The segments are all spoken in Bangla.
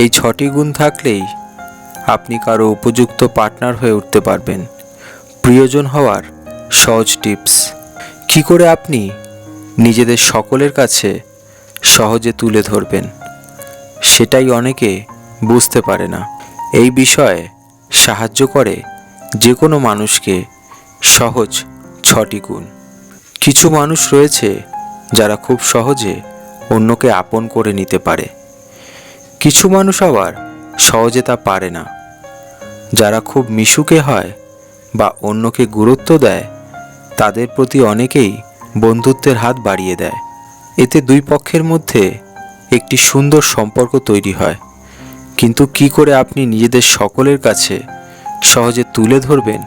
এই ছটি গুণ থাকলেই আপনি কারও উপযুক্ত পার্টনার হয়ে উঠতে পারবেন। প্রিয়জন হওয়ার সহজ টিপস। কি করে আপনি নিজেদের সকলের কাছে সহজে তুলে ধরবেন, সেটাই অনেকে বুঝতে পারে না। এই বিষয়ে সাহায্য করে যে কোনো মানুষকে সহজ ছটি গুণ। কিছু মানুষ রয়েছে যারা খুব সহজে অন্যকে আপন করে নিতে পারে। কিছু মানুষ আবার সহজে তা পারে না। যারা খুব মিশুকে হয় বা অন্যকে গুরুত্ব দেয়, তাদের প্রতি অনেকেই বন্ধুত্বের হাত বাড়িয়ে দেয়। এতে দুই পক্ষের মধ্যে একটি সুন্দর সম্পর্ক তৈরি হয়। কিন্তু কি করে আপনি নিজেদের সকলের কাছে সহজে তুলে ধরবেন,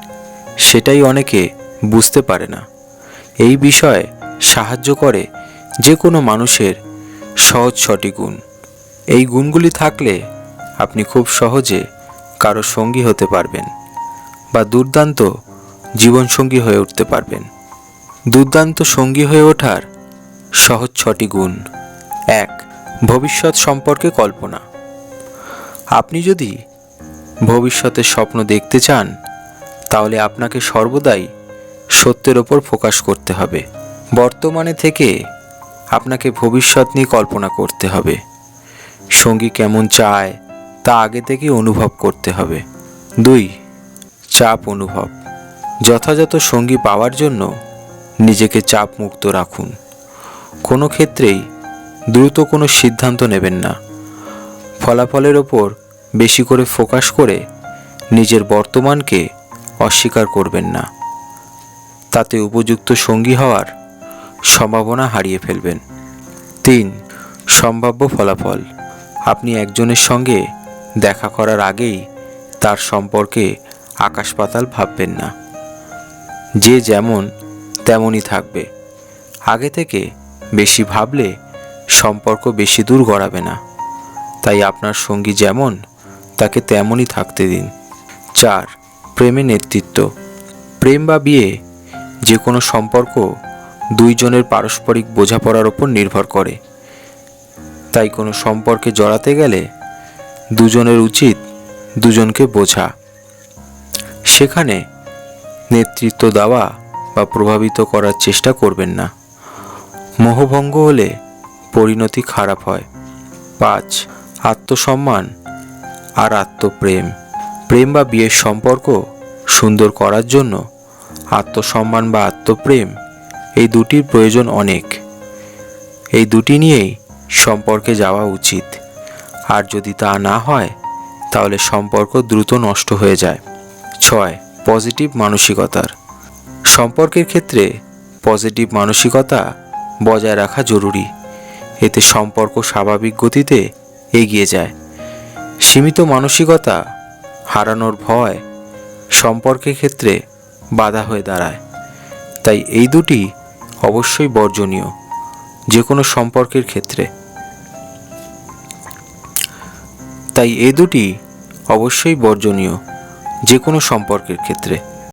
সেটাই অনেকে বুঝতে পারে না। এই বিষয়ে সাহায্য করে যে কোনো মানুষের সহজ ছটি গুণ। এই গুণগুলি থাকলে আপনি খুব সহজে কারও সঙ্গী হতে পারবেন বা দুর্দান্ত জীবনসঙ্গী হয়ে উঠতে পারবেন। দুর্দান্ত সঙ্গী হয়ে ওঠার সহজ ছটি গুণ। এক, ভবিষ্যৎ সম্পর্কে কল্পনা। আপনি যদি ভবিষ্যতের স্বপ্ন দেখতে চান, তাহলে আপনাকে সর্বদাই সত্যের ওপর ফোকাস করতে হবে। বর্তমানে থেকে আপনাকে ভবিষ্যৎ নিয়ে কল্পনা করতে হবে। সঙ্গী কেমন চায়, তা আগে থেকে অনুভব করতে হবে। দুই, চাপ অনুভব। যথাযথ সঙ্গী পাওয়ার জন্য নিজেকে চাপ মুক্ত রাখুন। কোনো ক্ষেত্রেই দ্রুত কোনো সিদ্ধান্ত নেবেন না। ফলাফলের ওপর বেশি করে ফোকাস করে নিজের বর্তমানকে অস্বীকার করবেন না। তাতে উপযুক্ত সঙ্গী হওয়ার সম্ভাবনা হারিয়ে ফেলবেন। তিন, সম্ভাব্য ফলাফল। আপনি একজনের সঙ্গে দেখা করার আগেই তার সম্পর্কে আকাশ পাতাল ভাববেন না। যে যেমন তেমনই থাকবে। আগে থেকে বেশি ভাবলে সম্পর্ক বেশি দূর গড়াবে না। তাই আপনার সঙ্গী যেমন, তাকে তেমনই থাকতে দিন। চার, প্রেমে নেতৃত্ব। প্রেম বা বিয়ে যে কোনো সম্পর্ক দুইজনের পারস্পরিক বোঝাপড়ার ওপর নির্ভর করে। তাই কোনো সম্পর্কে জড়াতে গেলে দুজনের উচিত দুজনকে বোঝা। সেখানে নেতৃত্ব দেওয়া বা প্রভাবিত করার চেষ্টা করবেন না। মোহভঙ্গ হলে পরিণতি খারাপ হয়। পাঁচ, আত্মসম্মান আর আত্মপ্রেম। প্রেম বা বিয়ের সম্পর্ক সুন্দর করার জন্য আত্মসম্মান বা আত্মপ্রেম এই দুটির প্রয়োজন অনেক। এই দুটি নিয়েই সম্পর্কে যাওয়া উচিত। আর যদি তা না হয়, তাহলে সম্পর্ক দ্রুত নষ্ট হয়ে যায়। ছয়, পজিটিভ মানসিকতার। সম্পর্কের ক্ষেত্রে পজিটিভ মানসিকতা বজায় রাখা জরুরি। এতে সম্পর্ক স্বাভাবিক গতিতে এগিয়ে যায়। সীমিত মানসিকতা হারানোর ভয় সম্পর্কের ক্ষেত্রে বাধা হয়ে দাঁড়ায়। তাই এই দুটি অবশ্যই বর্জনীয়। যে কোনো সম্পর্কের ক্ষেত্রে। তাই এ দুটি অবশ্যই বর্জনীয় যে কোনো সম্পর্কের ক্ষেত্রে।